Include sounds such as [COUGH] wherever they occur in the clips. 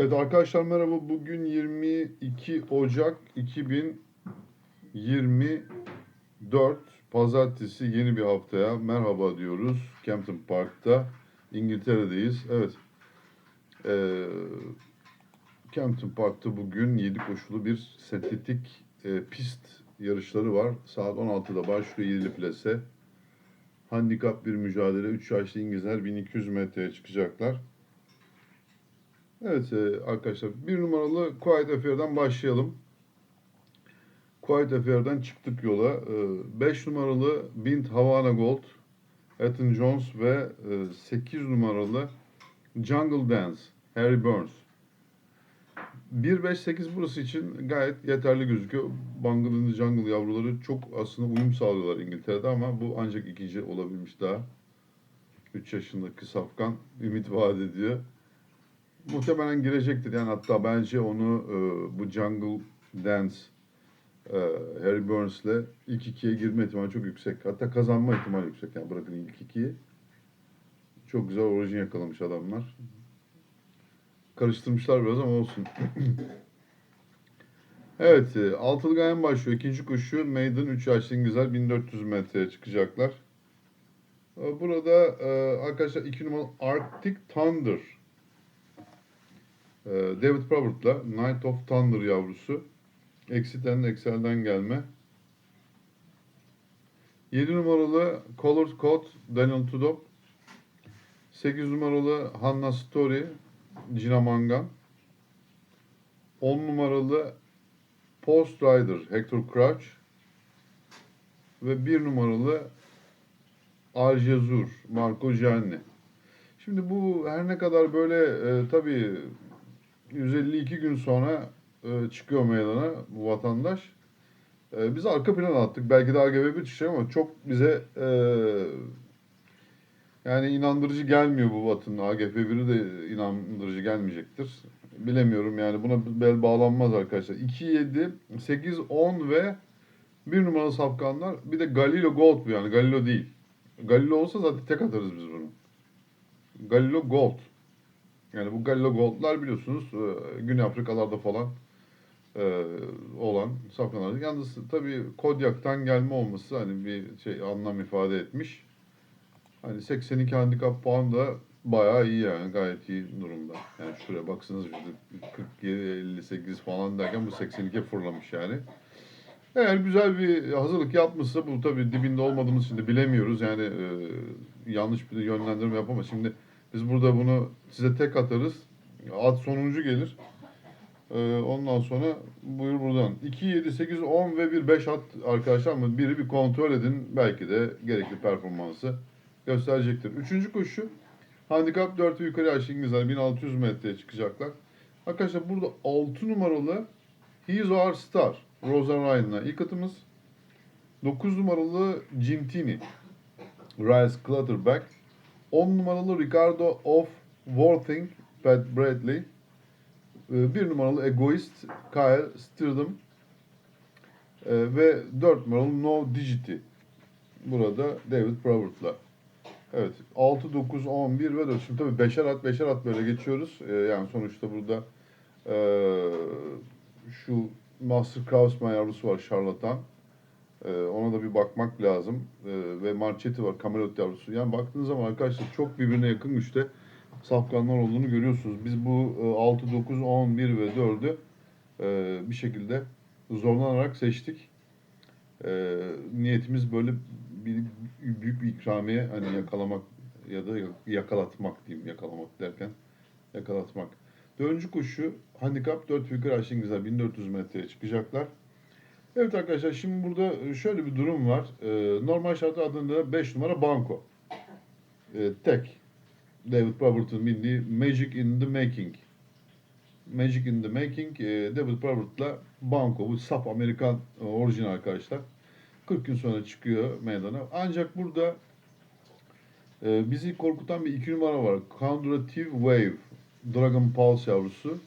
Evet arkadaşlar merhaba. Bugün 22 Ocak 2024 Pazartesi yeni bir haftaya merhaba diyoruz. Campton Park'ta İngiltere'deyiz. Evet. Ee, Campton Park'ta bugün 7 koşulu bir sentetik e, pist yarışları var. Saat 16'da başlıyor 7 plase. Handikap bir mücadele. 3 yaşlı İngilizler 1200 metreye çıkacaklar. Evet e, arkadaşlar bir numaralı Quiet Affair'dan başlayalım. Quiet Affair'dan çıktık yola. 5 numaralı Bint Havana Gold, Ethan Jones ve 8 numaralı Jungle Dance, Harry Burns. 1-5-8 burası için gayet yeterli gözüküyor. Bungle in the Jungle yavruları çok aslında uyum sağlıyorlar İngiltere'de ama bu ancak ikinci olabilmiş daha. 3 yaşındaki Safkan ümit vaat ediyor muhtemelen girecektir. Yani hatta bence onu e, bu Jungle Dance e, Harry Burns'le ilk ikiye girme ihtimali çok yüksek. Hatta kazanma ihtimali yüksek. Yani bırakın ilk ikiyi. Çok güzel orijin yakalamış adamlar. Karıştırmışlar biraz ama olsun. [CLEARS THROAT] evet, e, altılı gayen başlıyor. İkinci koşu Maiden 3 yaşlı İngilizler 1400 metreye çıkacaklar. E, Burada e, arkadaşlar 2 numaralı Arctic Thunder David Probert'la Night of Thunder yavrusu. Exit'ten Excel'den gelme. 7 numaralı Colored Code Daniel Tudor. 8 numaralı Hanna Story Gina Mangan. 10 numaralı Post Rider Hector Crouch. Ve 1 numaralı Arjezur Marco Gianni. Şimdi bu her ne kadar böyle e, tabii 152 gün sonra e, çıkıyor meydana bu vatandaş. E, biz arka plana attık. Belki daha gebe bir şey ama çok bize e, yani inandırıcı gelmiyor bu Vat'ın. AGF 1'i de inandırıcı gelmeyecektir. Bilemiyorum yani buna bel bağlanmaz arkadaşlar. 2, 7, 8, 10 ve bir numaralı safkanlar. Bir de Galilo Gold bu yani. Galilo değil. Galilo olsa zaten tek atarız biz bunu. Galilo Gold. Yani bu Gallo Gold'lar biliyorsunuz e, Güney Afrikalarda falan e, olan safkanlar. Yalnız tabii Kodyak'tan gelme olması hani bir şey anlam ifade etmiş. Hani 82 handikap puan da bayağı iyi yani gayet iyi durumda. Yani şuraya baksanız işte 47 58 falan derken bu 82 fırlamış yani. Eğer güzel bir hazırlık yapmışsa bu tabii dibinde olmadığımız için de bilemiyoruz. Yani e, yanlış bir yönlendirme yapamaz. Şimdi biz burada bunu size tek atarız. At sonuncu gelir. Ee, ondan sonra buyur buradan. 2, 7, 8, 10 ve bir 5 at arkadaşlar ama biri bir kontrol edin. Belki de gerekli performansı gösterecektir. Üçüncü koşu handikap 4 ve yukarı aşağı İngilizler 1600 metreye çıkacaklar. Arkadaşlar burada 6 numaralı He's Our Star Rosa Ryan'la ilk atımız. 9 numaralı Gintini Rice Clutterback 10 numaralı Ricardo of Worthing, Pat Bradley. 1 ee, numaralı Egoist, Kyle Stirdim. Ee, ve 4 numaralı No Digity. Burada David Provert'la. Evet. 6, 9, 11 ve 4. Şimdi tabii beşer at beşer at böyle geçiyoruz. Ee, yani sonuçta burada şu Master Krausman yavrusu var şarlatan. Ee, ona da bir bakmak lazım. Ee, ve Marchetti var, Camelot yavrusu. Yani baktığınız zaman arkadaşlar çok birbirine yakın güçte safkanlar olduğunu görüyorsunuz. Biz bu e, 6, 9, 11 ve 4'ü e, bir şekilde zorlanarak seçtik. E, niyetimiz böyle bir, büyük bir ikramiye hani yakalamak ya da yakalatmak diyeyim yakalamak derken yakalatmak. Dördüncü koşu handikap 4 yukarı aşağı İngilizler 1400 metreye çıkacaklar. Evet arkadaşlar şimdi burada şöyle bir durum var. Ee, normal şartlar adında 5 numara banko. Ee, tek. David Robert'ın bildiği Magic in the Making. Magic in the Making. E, David Robert'la banko. Bu saf Amerikan e, orijinal arkadaşlar. 40 gün sonra çıkıyor meydana. Ancak burada e, bizi korkutan bir iki numara var. Counterative Wave. Dragon Pulse yavrusu.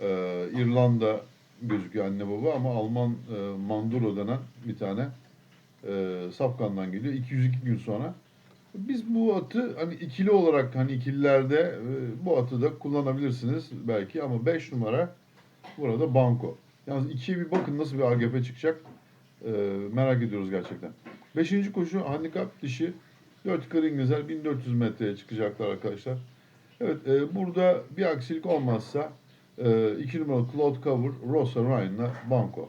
E, İrlanda gözüküyor anne baba ama Alman e, Manduro denen bir tane e, safkandan geliyor. 202 gün sonra Biz bu atı hani ikili olarak hani ikililerde e, bu atı da kullanabilirsiniz belki ama 5 numara burada banko. Yalnız ikiye bir bakın nasıl bir AGP çıkacak. E, merak ediyoruz gerçekten. Beşinci koşu handikap dişi 4 yukarı İngilizler 1400 metreye çıkacaklar arkadaşlar. Evet e, burada bir aksilik olmazsa 2 numaralı Cloud Cover Rosa Ryan'la banko.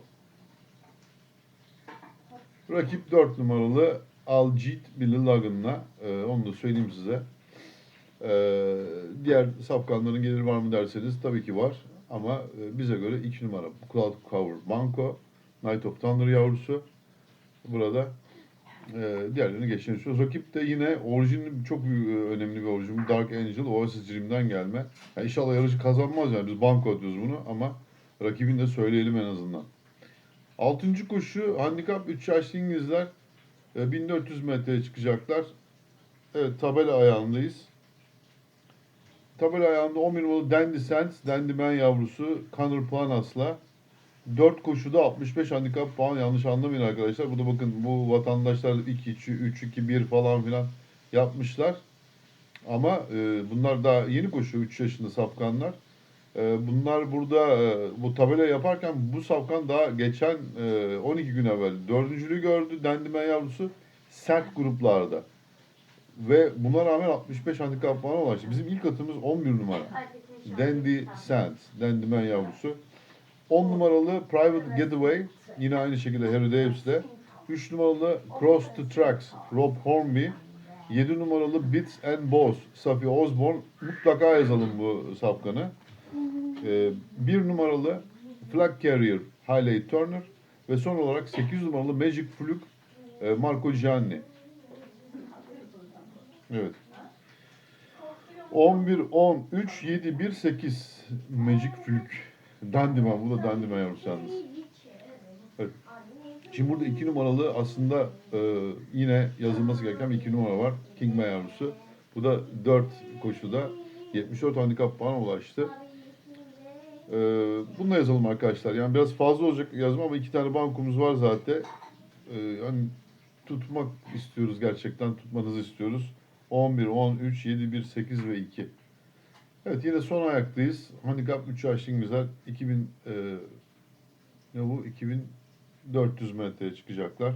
Rakip 4 numaralı Aljit Billy Logan'la. Ee, onu da söyleyeyim size. Ee, diğer safkanların geliri var mı derseniz tabii ki var. Ama e, bize göre 2 numara Cloud Cover Banco. Night of Thunder yavrusu. Burada e, diğerlerini geçtiğini. Rakip de yine orijin çok e, önemli bir orijin. Dark Angel Oasis Dream'den gelme. Yani inşallah yarışı kazanmaz yani biz banko diyoruz bunu ama rakibini de söyleyelim en azından. Altıncı koşu handikap 3 yaşlı İngilizler e, 1400 metreye çıkacaklar. Evet tabela ayağındayız. Tabela ayağında 11 numaralı Dandy Sands, Dandy Man yavrusu Conor Planas'la 4 koşuda 65 handikap puan yanlış anlamayın arkadaşlar. Burada bakın bu vatandaşlar 2 3 3 2 1 falan filan yapmışlar. Ama e, bunlar daha yeni koşu 3 yaşında safkanlar. E, bunlar burada e, bu tabela yaparken bu safkan daha geçen e, 12 gün evvel dördüncülüğü gördü Dendimen yavrusu sert gruplarda. Ve buna rağmen 65 handikap puanı ulaştı. Bizim ilk atımız 11 numara. Dandy Sands, Dendimen yavrusu. 10 numaralı Private Getaway yine aynı şekilde Harry Daves'le. 3 numaralı Cross the Tracks Rob Hornby. 7 numaralı Bits and Bows Safi Osborne. Mutlaka yazalım bu safkanı. Ee, bir numaralı Flag Carrier Hayley Turner ve son olarak 8 numaralı Magic Fluke e, Marco Gianni. Evet. 11, 10, 3, 7, 1, 8 Magic Fluke. Dandiman. Bu da Dandiman yavrusu yalnız. Evet. Şimdi burada 2 numaralı aslında e, yine yazılması gereken bir 2 numara var. Kingman yavrusu. Bu da 4 koşuda 74 handikap puana ulaştı. Ee, bunu da yazalım arkadaşlar. Yani biraz fazla olacak yazma ama iki tane bankumuz var zaten. Ee, yani tutmak istiyoruz gerçekten. Tutmanızı istiyoruz. 11, 13, 7, 1, 8 ve 2. Evet yine son ayaktayız. Handikap 3 yaşlı güzel. 2000 e, ne bu? 2400 metreye çıkacaklar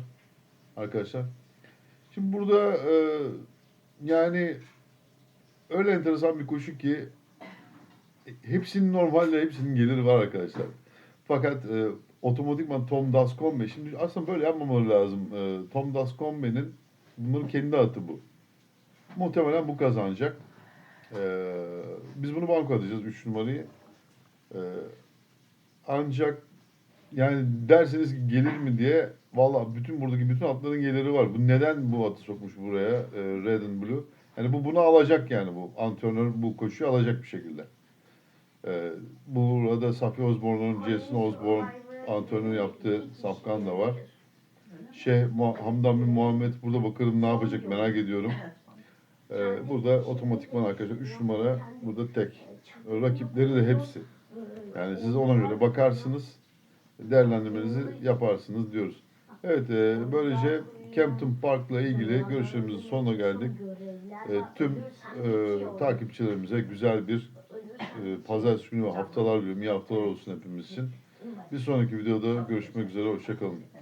arkadaşlar. Şimdi burada e, yani öyle enteresan bir koşu ki hepsinin normalde hepsinin geliri var arkadaşlar. Fakat e, otomatikman Tom Dascombe şimdi aslında böyle yapmamaları lazım. E, Tom Dascombe'nin bunların kendi atı bu. Muhtemelen bu kazanacak. E, biz bunu banko atacağız 3 numarayı. E, ancak yani derseniz gelir mi diye valla bütün buradaki bütün atların geliri var. Bu neden bu atı sokmuş buraya e, Red and Blue? Yani bu bunu alacak yani bu antrenör bu koşuyu alacak bir şekilde. Ee, burada Safi Osborne'un Jason Osborne antrenör yaptığı safkan da var. Şeyh Hamdan bin Muhammed burada bakalım ne yapacak merak ediyorum. Ee, burada otomatikman arkadaşlar 3 numara burada tek. Rakipleri de hepsi. Yani siz ona göre bakarsınız, değerlendirmenizi yaparsınız diyoruz. Evet, e, böylece Campton Park'la ilgili görüşlerimizin sonuna geldik. E, tüm e, takipçilerimize güzel bir e, pazartesi günü ve haftalar diliyorum. İyi haftalar olsun hepimiz için. Bir sonraki videoda görüşmek üzere. Hoşçakalın.